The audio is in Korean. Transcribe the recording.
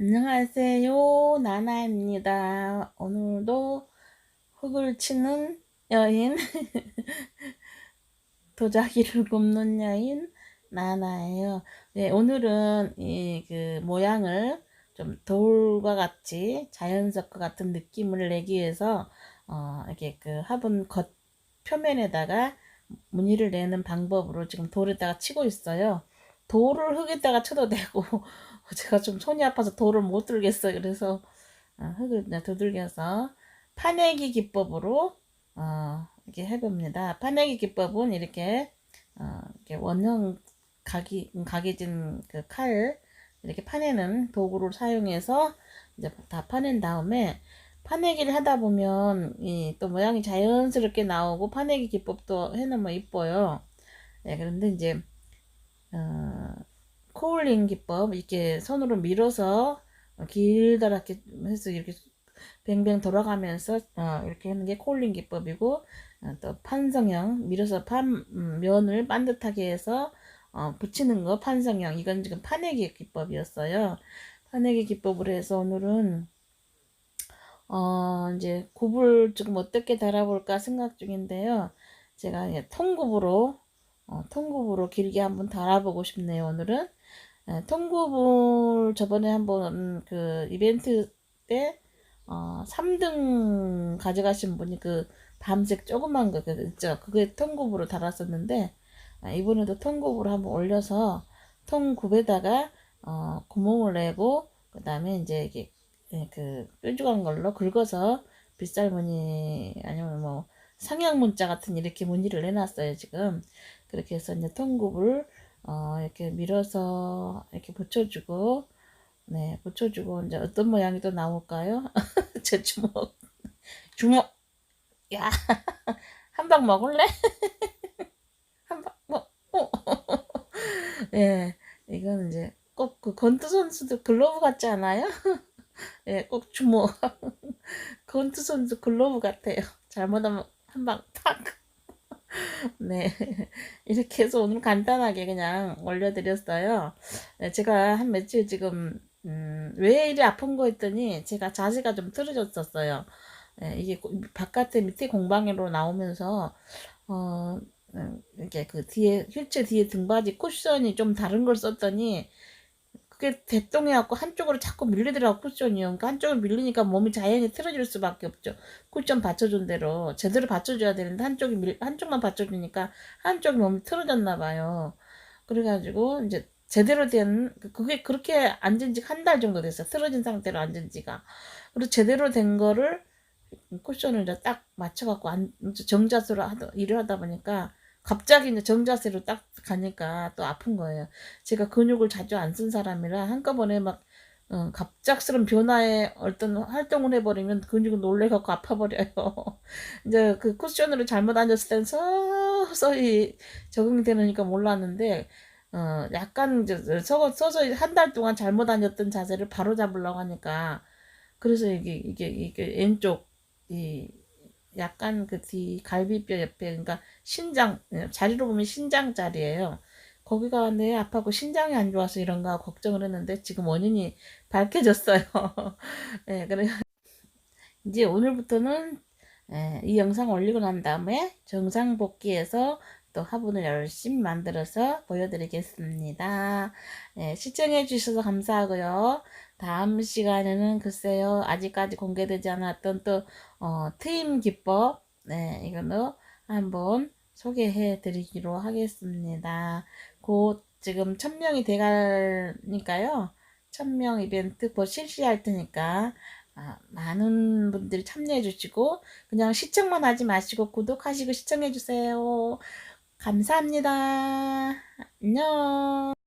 안녕하세요. 나나입니다. 오늘도 흙을 치는 여인, 도자기를 굽는 여인, 나나예요. 네, 오늘은 이 그 모양을 좀 돌과 같이 자연스럽고 같은 느낌을 내기 위해서 어, 이렇게 그 화분 겉 표면에다가 무늬를 내는 방법으로 지금 돌에다가 치고 있어요. 돌을 흙에다가 쳐도 되고 제가 좀 손이 아파서 돌을 못 들겠어요. 그래서 어, 흙을 그냥 두들겨서 파내기 기법으로 어, 이렇게 해봅니다. 파내기 기법은 이렇게, 어, 이렇게 원형 각이 각이진 그 칼 이렇게 파내는 도구를 사용해서 이제 다 파낸 다음에 파내기를 하다 보면 이 또 모양이 자연스럽게 나오고 파내기 기법도 해놓으면 이뻐요. 네, 그런데 이제 어, 코울링 기법 이렇게 손으로 밀어서 길다랗게 해서 이렇게 뱅뱅 돌아가면서 어, 이렇게 하는 게 코울링 기법이고 어, 또 판성형 밀어서 판 음, 면을 반듯하게 해서 어, 붙이는 거 판성형 이건 지금 파내기 기법이었어요. 파내기 기법으로 해서 오늘은 어, 이제 굽을 조금 어떻게 달아볼까 생각 중인데요. 제가 통굽으로 어, 통굽으로 길게 한번 달아보고 싶네요. 오늘은 예, 통굽을 저번에 한번 그 이벤트 때 어, 3등 가져가신 분이 그 밤색 조그만 거그 있죠. 그게 통굽으로 달았었는데 아, 이번에도 통굽으로 한번 올려서 통굽에다가 어, 구멍을 내고 그 다음에 이제 이게 예, 그 뾰족한 걸로 긁어서 빗살무늬 아니면 뭐 상향 문자 같은 이렇게 무늬를 내놨어요 지금 그렇게 해서 이제 통굽을 어, 이렇게 밀어서 이렇게 붙여주고 네 붙여주고 이제 어떤 모양이 또 나올까요? 제 주먹 주먹 야 한 방 먹을래? 한방 뭐? 어. 네 이거는 이제 꼭 그 건투 선수들 글러브 같지 않아요? 예, 꼭 주먹. 건투 선수 글러브 같아요. 잘못하면 한 방 탁. 네. 이렇게 해서 오늘 간단하게 그냥 올려드렸어요. 네, 제가 한 며칠 지금, 음, 왜 이리 아픈 거 했더니 제가 자세가 좀 틀어졌었어요. 네, 이게 바깥에 밑에 공방으로 나오면서, 어, 음, 이렇게 그 뒤에, 휠체어 뒤에 등받이 쿠션이 좀 다른 걸 썼더니, 그게 대똥해갖고 한쪽으로 자꾸 밀리더라고 쿠션이요. 그러니까 한쪽으로 밀리니까 몸이 자연히 틀어질 수밖에 없죠. 쿠션 받쳐준 대로 제대로 받쳐줘야 되는데 한쪽이 밀, 한쪽만 받쳐주니까 한쪽이 몸이 틀어졌나 봐요. 그래가지고 이제 제대로 된 그게 그렇게 앉은 지 한 달 정도 됐어요. 틀어진 상태로 앉은 지가. 그리고 제대로 된 거를 쿠션을 이제 딱 맞춰갖고 안, 정자세로 하다, 일을 하다 보니까 갑자기 이제 정자세로 딱 가니까 또 아픈 거예요. 제가 근육을 자주 안 쓴 사람이라 한꺼번에 막 어, 갑작스런 변화에 어떤 활동을 해버리면 근육이 놀래갖고 아파버려요. 이제 그 쿠션으로 잘못 앉았을 땐 서서히 적응이 되니까 몰랐는데, 어, 약간 이제 서, 서서히 한 달 동안 잘못 앉았던 자세를 바로 잡으려고 하니까, 그래서 이게, 이게, 이게 왼쪽, 이, 약간 그 뒤 갈비뼈 옆에 그러니까 신장 자리로 보면 신장 자리예요. 거기가 내 아파고 신장이 안 좋아서 이런가 걱정을 했는데 지금 원인이 밝혀졌어요. 네, 그래 이제 오늘부터는 예, 이 영상 올리고 난 다음에 정상 복귀해서 또 화분을 열심히 만들어서 보여드리겠습니다. 예, 시청해 주셔서 감사하고요. 다음 시간에는 글쎄요 아직까지 공개되지 않았던 또 어, 트임 기법 네 이거는 한번 소개해 드리기로 하겠습니다. 곧 지금 천명이 돼가니까요. 천명 이벤트 곧 실시할 테니까 아, 많은 분들이 참여해 주시고 그냥 시청만 하지 마시고 구독하시고 시청해 주세요. 감사합니다. 안녕.